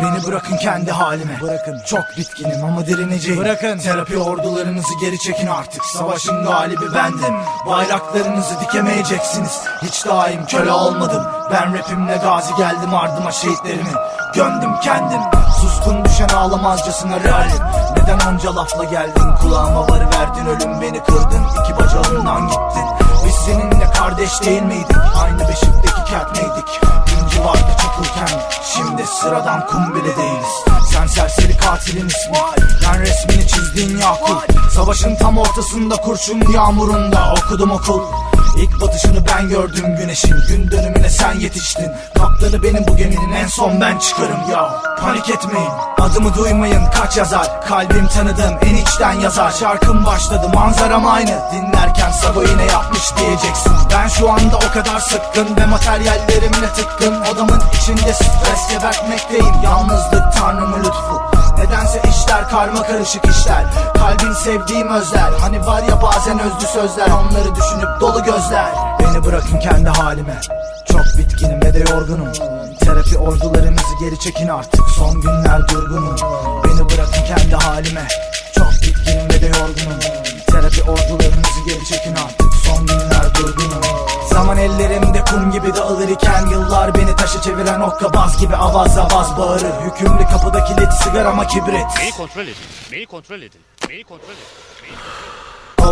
Beni bırakın kendi halime. Bırakın. Çok bitkinim ama direneceğim. Bırakın. Terapi ordularınızı geri çekin artık. Savaşın galibi bendim. Bayraklarınızı dikemeyeceksiniz. Hiç daim köle olmadım. Ben rapimle gazi geldim ardıma şehitlerimi Gömdüm kendim. Suskun düşen ağlamazcasına realim. Neden onca lafla geldin? Kulağıma varıverdin Ölüm beni kırdın. İki bacağımdan gittin. Biz seninle kardeş değil miydik? Aynı beşikteki kert miydik? Gün civarda çakılken Şimdi sıradan kum bile değiliz. Sen serseri katilin ismi. Ben resmini çizdiğin Yakup. Savaşın tam ortasında kurşun yağmurunda Okudum okul. İlk batışını ben gördüm güneşin. Gün dönümüne sen yetiştin. Kaptanı benim bu geminin. En son ben çıkarım. Ya Panik etmeyin. Adımı duymayın. Kaç yazar? Kalbim tanıdım en içten yazar. Şarkım başladı. Manzaram aynı. Dinlerken Sabo yine yapmış diyeceksin şu anda o kadar sıkkın Ve materyallerimle tıkkın? Odamın içinde stres gebertmekteyim. Yalnızlık tanrımın lütfu. Nedense işler karma karışık işler. Kalbin sevdiğim özler. Hani var ya bazen özlü sözler. Onları düşünüp dolu gözler. Beni bırakın kendi halime. Çok bitkinim ve de yorgunum. Terapi ordularınızı geri çekin artık. Son günler durgunum. Beni bırakın kendi halime. Çok bitkinim beni taşı çeviren okkabaz gibi avaz avaz bağırır Hükümlü kapıda kilit sigarama kibrit Beni kontrol edin. Beni kontrol edin. Beni kontrol edin. Beni...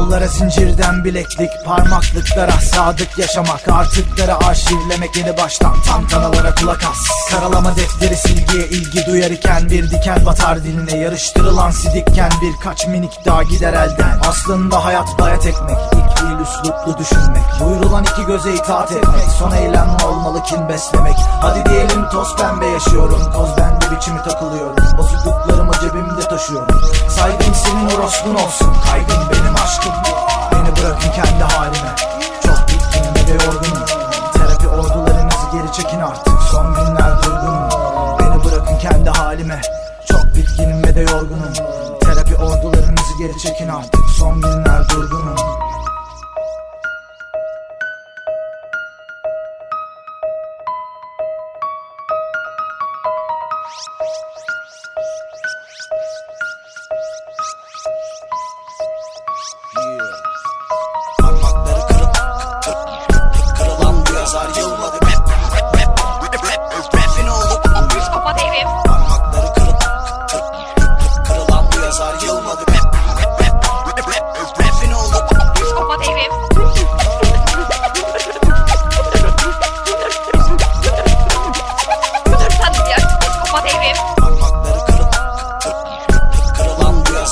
Kollara zincirden bileklik Parmaklıklara sadık yaşamak Artıkları arşivlemek yeni baştan Tantanalara kulak as. Karalama defteri silgiye ilgi duyar iken Bir diken batar diline Yarıştırılan sidikken Birkaç minik daha gider elden. Aslında hayat bayat ekmek İlk fiil üsluplu düşünmek Buyurulan iki göze itaat etmek Son eylem olmalı kin beslemek. Hadi diyelim toz pembe yaşıyorum Toz bende biçimi takılıyorum Bozukluklarımı cebimde taşıyorum. Saygın senin orospun olsun Kaygın benim aşkım. Beni bırakın kendi halime. Çok bitkinim ve yorgunum. Terapi ordularınızı geri çekin artık. Son günler durgunum. Beni bırakın kendi halime. Çok bitkinim ve de yorgunum. Terapi ordularınızı geri çekin artık. Son günler durgunum. Parmakları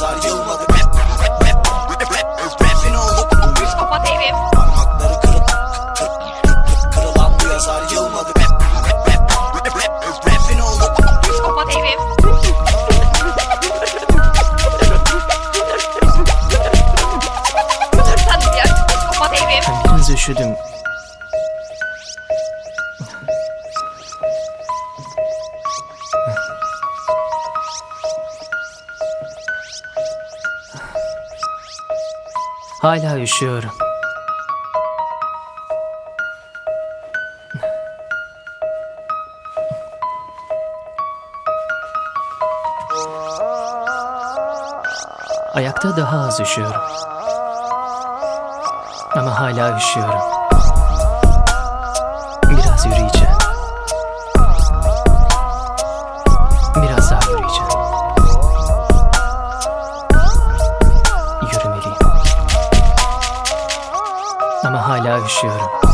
Yazar yılmadı Rapin olduk Psikopat herif. Parmakları kırık Kırılan bu yazar yılmadı Rapin olduk ya psikopat herif. Biraz üşüdüm. Hala üşüyorum. Ayakta daha az üşüyorum. Ama hala üşüyorum. hala üşüyorum.